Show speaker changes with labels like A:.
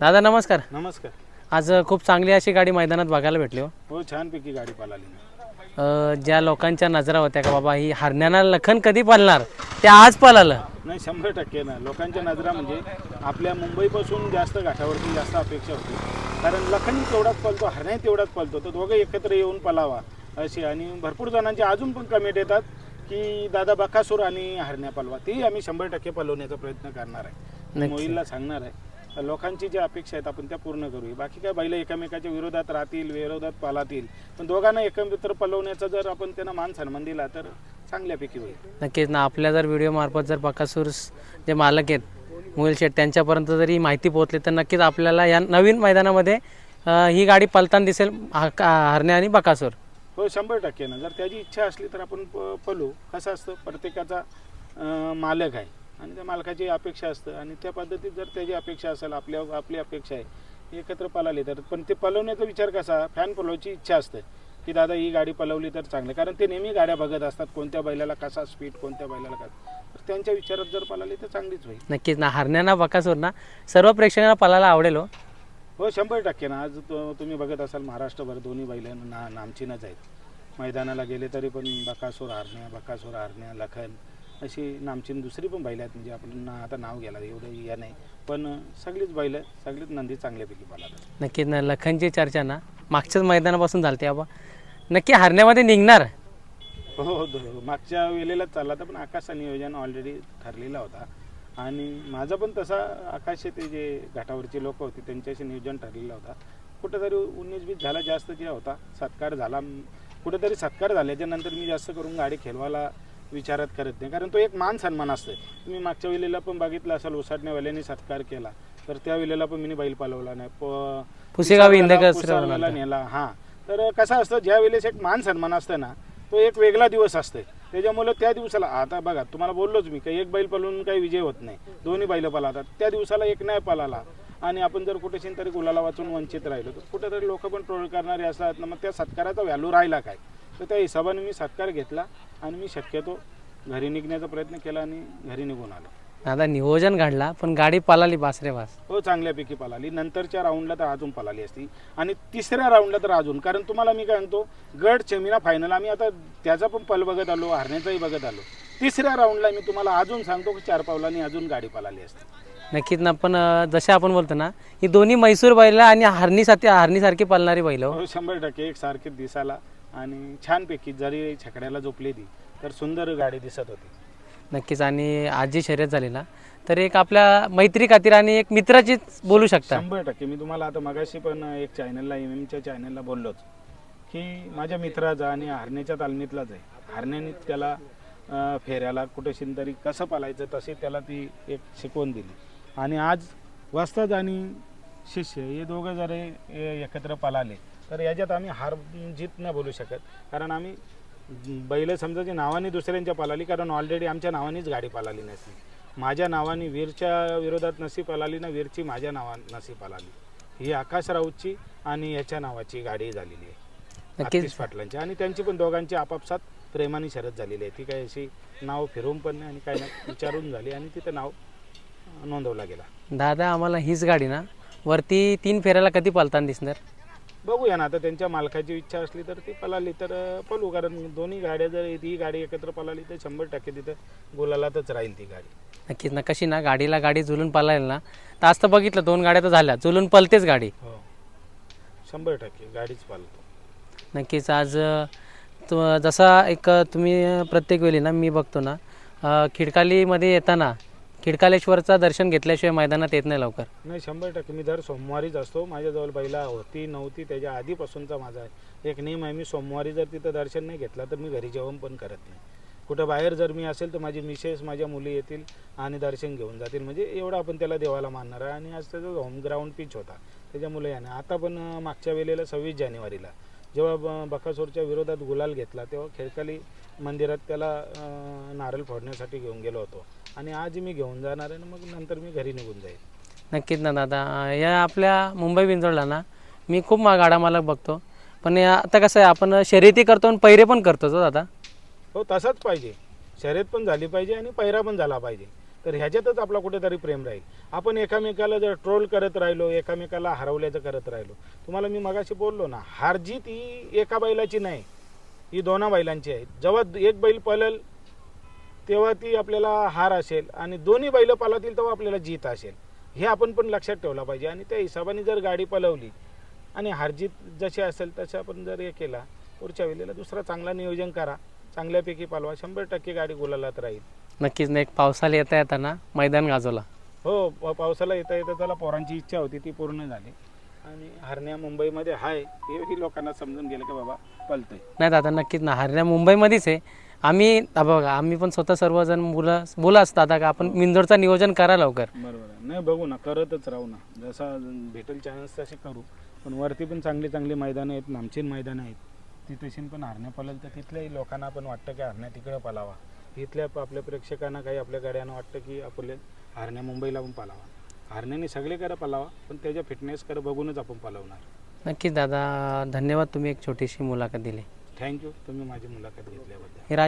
A: दादा नमस्कार.
B: नमस्कार.
A: आज खूप चांगली अशी गाडी मैदानात बघायला भेटली हो.
B: हो छानपैकी गाडी पालाली.
A: अ, ज्या लोकांच्या नजरा होत्या का बाबा ही हरण्याना लखन कधी पळणार ते आज पळालं
B: नाही शंभर टक्के ना लोकांच्या नजरा म्हणजे आपल्या मुंबईपासून जास्त घाटावरती जास्त अपेक्षा होती. कारण लखन तेवढाच पळतो हरण्या तेवढाच पळतो तर दोघं एकत्र येऊन पलावा अशी आणि भरपूर जणांचे अजून पण कमेंट येतात की दादा बकासूर आणि हरण्या पलवा. ती आम्ही शंभर टक्के पलवण्याचा प्रयत्न करणार आहे.
A: नक्की.
B: मोहिलला सांगणार आहे. लोकांची ज्या अपेक्षा आहेत आपण त्या पूर्ण करूया. बाकी काय बैल एकामेकाच्या विरोधात राहतील विरोधात पालातील. पण दोघांना एकत्र पलवण्याचा जर आपण त्यांना मान सन्मान दिला तर चांगल्यापैकी होईल.
A: नक्कीच. ना आपल्या जर व्हिडिओ मार्फत जर बकासूर जे मालक आहेत शेठ त्यांच्यापर्यंत जर ही माहिती पोहोचली तर नक्कीच आपल्याला या नवीन मैदानामध्ये ही गाडी पलताना दिसेल हा- का- हरण्या आणि बकासूर.
B: हो शंभर टक्के ना. जर त्याची इच्छा असली तर आपण पलू. कसं असतं प्रत्येकाचा मालक आहे. आणि त्या मालकाची अपेक्षा असतं. आणि त्या पद्धतीत जर त्याची अपेक्षा असेल आपल्या आपली अपेक्षा आहे एकत्र पळाले तर. पण ते पलवण्याचा विचार कसा? फॅन पलवायची इच्छा असते की दादा ही गाडी पलवली तर चांगलं. कारण ते नेहमी गाड्या बघत असतात कोणत्या बैलाला कसा स्पीड कोणत्या बैलाला कसा तर त्यांच्या विचारात जर पळाली तर चांगलीच होईल.
A: नक्कीच. ना हरण्याना बकासूर ना सर्व प्रेक्षकांना पळायला आवडेल हो.
B: हो शंभर टक्के ना. आज तो- तुम्ही बघत असाल महाराष्ट्रभर दोन्ही बैल ना नामचीनच आहेत. मैदानाला गेले तरी पण बकासूर आरण्या बकासूर आरण्या लखन अशी नामचीन दुसरी पण बैल आहेत म्हणजे आपण ना आता नाव घ्यायला एवढं या नाही. पण सगळीच बैल सगळीच नंदी चांगल्यापैकी पाला
A: नक्कीच ना लखनची चर्चा ना. मागच्याच मैदानापासून झालते बाबा नक्की हरण्यामध्ये निघणार.
B: हो हो हो. मागच्या वेळेलाच चालला होता पण आकाशचा नियोजन ऑलरेडी ठरलेला होता. आणि माझा पण तसा आकाश ते जे घाटावरचे लोक होते त्यांच्याशी नियोजन ठरलेला होता. कुठेतरी उन्नीस बीस झाला जास्त जे होता सत्कार झाला. कुठेतरी सत्कार झाल्याच्यानंतर मी जास्त करून गाडी खेळवायला विचारात करत नाही. कारण तो एक मान सन्मान असतो तुम्ही मागच्या वेळेला पण बघितलं असाल ओसाडण्यावाल्याने सत्कार केला. तर त्या वेळेला पण मी बैल पालवला नाही. प-
A: पुसेगाव इंदकर
B: पुसारवेला नेला. हां. तर कसं असतं ज्या वेळेस एक मान सन्मान असतं ना तो एक वेगळा दिवस असते त्याच्यामुळे त्या दिवसाला आता बघा तुम्हाला बोललोच मी काही एक बैल पळून काही विजय होत नाही. दोन्ही बैल पळातात त्या दिवसाला एक नाही पळाला आणि आपण जर कुठेशी तरी गुलाला वाचून वंचित राहिलो तर कुठेतरी लोक पण ट्रोल करणारे असतात. ना मग त्या सत्काराचा व्हॅल्यू राहिला काय? तर त्या हिशोबाने मी सत्कार घेतला. आणि मी शक्यतो घरी निघण्याचा प्रयत्न केला आणि घरी निघून आलो.
A: दादा नियोजन घडला पण गाडी पळाली बासरे बास
B: हो चांगल्यापैकी पळाली नंतरच्या राऊंडला तर अजून पळाली असती. आणि तिसऱ्या राऊंडला तर अजून. कारण तुम्हाला मी काय म्हणतो गड चेमिना फायनल आम्ही आता त्याचा पण पल बघत आलो हरण्याचाही बघत आलो. तिसऱ्या राऊंडला मी तुम्हाला अजून सांगतो की चार पावलांनी अजून गाडी पळाली असते.
A: नक्कीच ना पण अ, जसे आपण बोलतो ना ही दोन्ही म्हैसूर बैल आणि हरणीसाठी हरणीसारखी पळणारी बैल हो.
B: हो शंभर टक्के. एक सारखे दिसाला आणि छानपैकी जरी छकड्याला झोपली ती तर सुंदर गाडी दिसत होती.
A: नक्कीच आणि आज जी शर्यत झाली ना तर एक आपल्या मैत्री खातीर आणि एक मित्राचीच बोलू शकता.
B: शंभर टक्के. मी तुम्हाला आता मगाशी पण एक चॅनलला एम एमच्या चॅनलला बोललोच की माझ्या मित्राचा आणि हरण्याच्या तालमीतलाच आहे. हरण्याने त्याला अं, फेऱ्याला कुठे तरी कसं पालायचं तसे त्याला ती एक शिकवण दिली. आणि आज वस्ताद आणि शिष्य हे दोघं जर एकत्र पळाले. तर याच्यात आम्ही हार जीत नाही बोलू शकत. कारण आम्ही बैल समजा जी नावाने दुसऱ्यांच्या पालाली कारण ऑलरेडी आमच्या नावानेच गाडी पालाली नसली माझ्या नावाने वीरच्या विरोधात नसी पालाली ना वीरची माझ्या नावा नसी पालाली ही आकाश राऊतची आणि याच्या नावाची गाडी झालेली आहे.
A: नक्कीच.
B: पाटलांची. आणि त्यांची पण दोघांची आपापसात प्रेमाने शरद झालेली आहे. ती काय अशी नाव फिरवून पण नाही आणि काय नाही विचारून झाली आणि तिथं नाव नोंदवला गेला.
A: दादा आम्हाला हीच गाडी ना. वरती तीन फेऱ्याला कधी पळताना दिसणार?
B: बघूया ना आता त्यांच्या मालकाची इच्छा असली तर ती पळाली तर पळू कारण दोन्ही गाड्या जर ही गाडी एकत्र पळाली तर शंभर टक्के तिथं गुलालातच राहील ती गाडी.
A: नक्कीच ना कशी ना गाडीला गाडी जुलून पळायला ना. तर आज तर बघितलं दोन गाड्या तर झाल्या. जुलून पलतेच गाडी.
B: हो. शंभर टक्के गाडीच पालतो.
A: नक्कीच आज अ, तु जसा एक अ, तुम्ही प्रत्येक वेळी ना मी बघतो ना अ, खिडकालीमध्ये येताना खिडकालेश्वरचं दर्शन घेतल्याशिवाय मैदानात येत नाही लवकर.
B: नाही शंभर टक्के. मी दर सोमवारीच असतो. माझ्याजवळ बैला होती नव्हती त्याच्या आधीपासूनचा माझा आहे. एक नियम आहे मी सोमवारी जर तिथं दर्शन नाही घेतलं तर मी घरी जेवण पण करत नाही. कुठं बाहेर जर मी असेल तर माझी मिसेस माझ्या मुली येतील आणि दर्शन घेऊन जातील. म्हणजे एवढं आपण त्याला देवाला मानणार आहे. आणि आज त्याचा होम ग्राउंड पिच होता. त्याच्यामुळे याने. आता पण मागच्या वेळेला सव्वीस जानेवारीला. जेव्हा ब- विरोधात गुलाल घेतला तेव्हा खेळकाली मंदिरात त्याला नारळ फोडण्यासाठी घेऊन गेलो होतो. आणि आज मी घेऊन जाणार आहे आणि मग नंतर मी घरी निघून जाईल.
A: नक्कीच ना दादा. या आपल्या मुंबई बिंजोडला ना मी खूप मा गाडा मालक बघतो. पण या आता कसं आहे आपण शर्यती करतो आणि पैरे पण करतो तो दादा.
B: हो तसाच पाहिजे. शर्यत पण झाली पाहिजे आणि पैरा पण झाला पाहिजे. तर ह्याच्यातच आपला कुठेतरी प्रेम राहील. आपण एकामेकाला जर ट्रोल करत राहिलो एकामेकाला हरवल्याचं करत राहिलो. तुम्हाला मी मगाशी बोललो ना हारजीत ही एका बैलाची नाही. ही दोना बैलांची आहे. जेव्हा एक बैल पळेल तेव्हा ती आपल्याला हार असेल आणि दोन्ही बैल पळतील तेव्हा आपल्याला जीत असेल. हे आपण पण लक्षात ठेवलं पाहिजे. आणि त्या हिशोबाने जर गाडी पळवली आणि हारजीत जशी असेल तसं आपण जर हे केला पुढच्या वेळेला दुसरा चांगला नियोजन करा. चांगल्यापैकी पालवा. शंभर टक्के गाडी गुलालात राहील.
A: नक्कीच नाही पावसाला येता येताना मैदान गाजवला.
B: हो पावसाला येता येता त्याला पोरांची इच्छा होती ती पूर्ण झाली. आणि हरण्या मुंबईमध्ये आहे हेही लोकांना समजून गेलं की बाबा पलतंय.
A: नाही दादा नक्कीच ना. हरण्या मुंबईमध्येच आहे. आम्ही हा बघा आम्ही पण स्वतः सर्वजण मुलं मुलं असतात का आपण मिंदोरचं नियोजन करा लवकर.
B: बरोबर आहे. नाही बघू ना करतच राहू ना. जसा भेटेल चान्स तसे करू. पण वरती पण चांगली चांगली मैदानं आहेत नामचीन मैदानं आहेत. ती तशी पण हरण्या पळेल तर तिथल्याही लोकांना पण वाटतं की हरण्या तिकडं पलावा. इथल्या प- आपल्या प्रेक्षकांना काही आपल्या गाड्यांना वाटतं की आपले हरण्या मुंबईला पण पलावा. हरण्याने सगळीकडे पलावा पण त्याच्या फिटनेसकडे बघूनच आपण पलवणार.
A: नक्कीच दादा धन्यवाद तुम्ही एक छोटीशी मुलाखत दिली.
B: थँक्यू तुम्ही माझी मुलाखत घेतल्याबद्दल.
A: हे राज